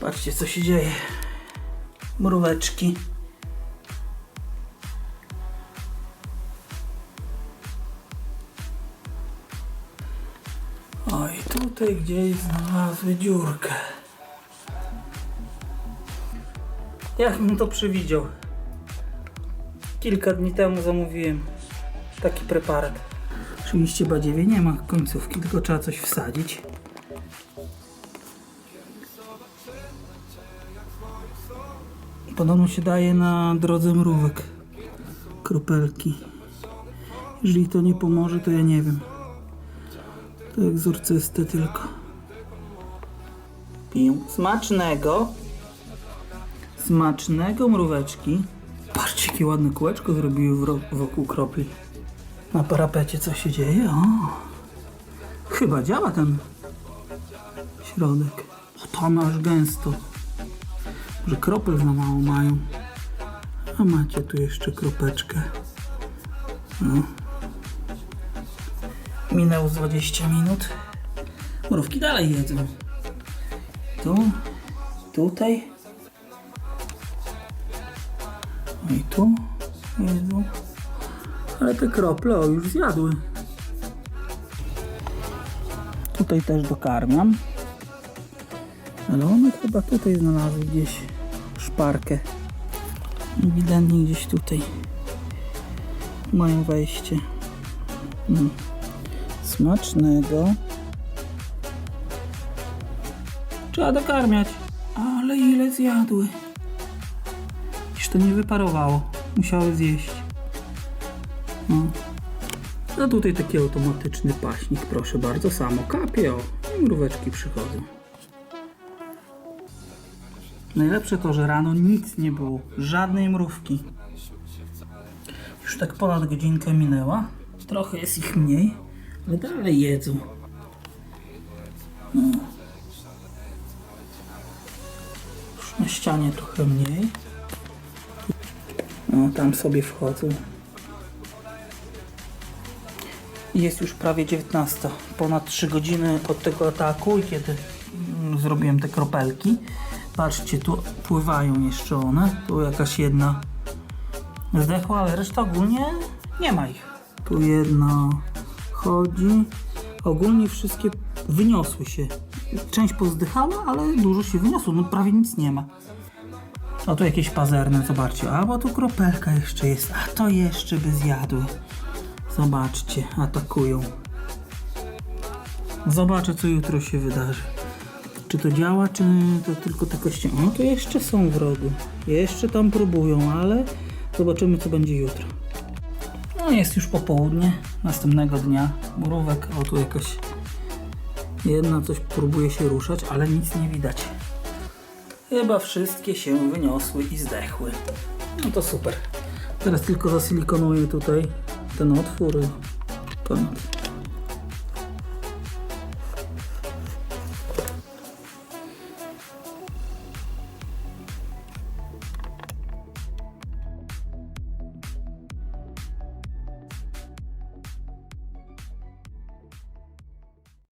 Patrzcie co się dzieje. Mróweczki. Oj, tutaj gdzieś znalazły dziurkę. Jak bym to przewidział? Kilka dni temu zamówiłem taki preparat. Oczywiście badziewie nie ma końcówki, tylko trzeba coś wsadzić. Podobno się daje na drodze mrówek kropelki. Jeżeli to nie pomoże, to ja nie wiem. To egzorcystę tylko. Piję. Smacznego. Smacznego mróweczki. Patrzcie, jakie ładne kółeczko zrobiły wokół kropli. Na parapecie co się dzieje? O! Chyba działa ten środek. O, tam aż gęsto. Może kropel za mało mają. A macie tu jeszcze kropeczkę. No. Minęło z 20 minut. Mrówki dalej jedzą. Tu, tutaj. No i tu jedzą. Ale te krople o już zjadły. Tutaj też dokarmiam. Ale one chyba tutaj znalazły gdzieś szparkę. Ewidentnie gdzieś tutaj mają wejście. Mm. Smacznego. Trzeba dokarmiać. Ale ile zjadły. Już to nie wyparowało. Musiały zjeść. No. A tutaj taki automatyczny paśnik, proszę bardzo, samo kapie, o. I mróweczki przychodzą. Najlepsze to, że rano nic nie było, żadnej mrówki. Już tak ponad godzinkę minęła, trochę jest ich mniej, ale dalej jedzą. No. Już na ścianie trochę mniej. No, tam sobie wchodzą. Jest już prawie 19. Ponad 3 godziny od tego ataku i kiedy mm, zrobiłem te kropelki. Patrzcie, tu pływają jeszcze one. Tu jakaś jedna zdechła, ale reszta ogólnie nie ma ich. Tu jedna chodzi. Ogólnie wszystkie wyniosły się. Część pozdychała, ale dużo się wyniosło. No prawie nic nie ma. O tu jakieś pazerne, zobaczcie. Albo tu kropelka jeszcze jest. A to jeszcze by zjadły. Zobaczcie, atakują. Zobaczę, co jutro się wydarzy. Czy to działa, czy to tylko te kości? No to jeszcze są w. Jeszcze tam próbują, ale zobaczymy, co będzie jutro. No jest już popołudnie następnego dnia. Murówek, o tu jakaś jedna coś próbuje się ruszać, ale nic nie widać. Chyba wszystkie się wyniosły i zdechły. No to super. Teraz tylko zasilikonuję tutaj ten otwór i koniec.